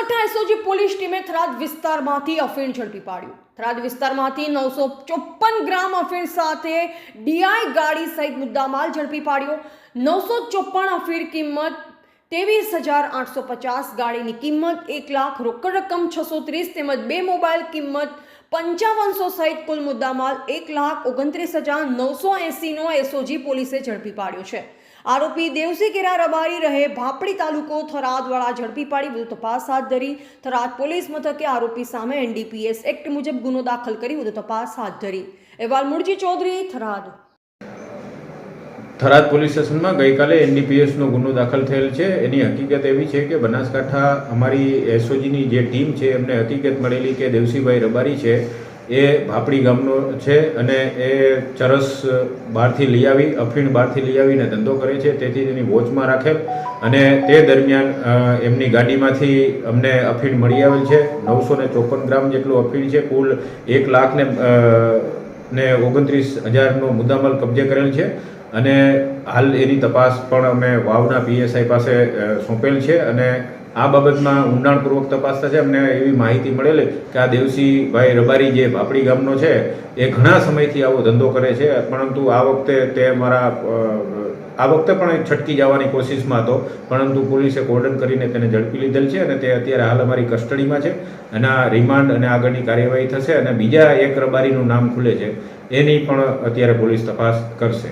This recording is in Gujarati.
બનાસકાંઠા એસઓજી પોલીસ ટીમે થરાદ વિસ્તારમાંથી અફીણ ઝડપી પાડ્યું. થરાદ વિસ્તારમાંથી નવસો ચોપન ગ્રામ અફીણ સાથે ડીઆઈ ગાડી સહિત મુદ્દામાલ ઝડપી પાડ્યો. નવસો ચોપન અફીણ કિંમત ત્રેવીસ હજાર આઠસો પચાસ ગાડીની કિંમત એક લાખ રોકડ રકમ છસો ત્રીસ તેમજ બે મોબાઈલ કિંમત પંચાવનસો સહિત કુલ મુદ્દામાલ એક લાખ ઓગણત્રીસ હજાર નવસો એંસીનો એસઓજી પોલીસે ઝડપી પાડ્યો છે. આરોપી દેવસી કેરા રબારી રહે ભાપડી તાલુકો થરાદવાળા ઝડપી પાડી વધુ તપાસ હાથ ધરી. થરાદ પોલીસ મથકે આરોપી સામે એનડીપીએસ એક્ટ મુજબ ગુનો દાખલ કરી વધુ તપાસ હાથ ધરી. અહેવાલ મુરજી ચૌધરી, થરાદ. થરાદ પોલીસ સ્ટેશનમાં ગઈકાલે એનડીપીએસનો ગુનો દાખલ થયેલ છે. એની હકીકત એવી છે કે બનાસકાંઠા અમારી એસઓજીની જે ટીમ છે એમને હકીકત મળેલી કે દેવસીભાઈ રબારી છે. એ ભાપડી ગામનો છે અને એ ચરસ બહારથી લઈ આવી, અફીણ બહારથી લઈ આવીને ધંધો કરે છે. તેથી તેની વોચમાં રાખેલ અને તે દરમિયાન એમની ગાડીમાંથી અમને અફીણ મળી આવેલ છે. નવસો ને ચોપન ગ્રામ જેટલું અફીણ છે. કુલ એક લાખ ને ને ઓગણત્રીસ હજારનો મુદ્દામાલ કબજે કરેલ છે. અને હાલ એની તપાસ પણ અમે વાવના પીએસઆઈ પાસે સોંપેલ છે અને આ બાબતમાં ઊંડાણપૂર્વક તપાસ થશે. અમને એવી માહિતી મળેલી કે આ દેવસીભાઈ રબારી જે ભાપડી ગામનો છે, એ ઘણા સમયથી આવો ધંધો કરે છે. પરંતુ આ વખતે તે મારા આ વખતે પણ છટકી જવાની કોશિશમાં હતો. પરંતુ પોલીસે કોર્ડન કરીને તેને ઝડપી લીધેલ છે અને તે અત્યારે હાલ અમારી કસ્ટડીમાં છે એના રિમાન્ડ અને આગળની કાર્યવાહી થશે અને બીજા એક રબારીનું નામ ખુલે છે. એની પણ અત્યારે પોલીસ તપાસ કરશે.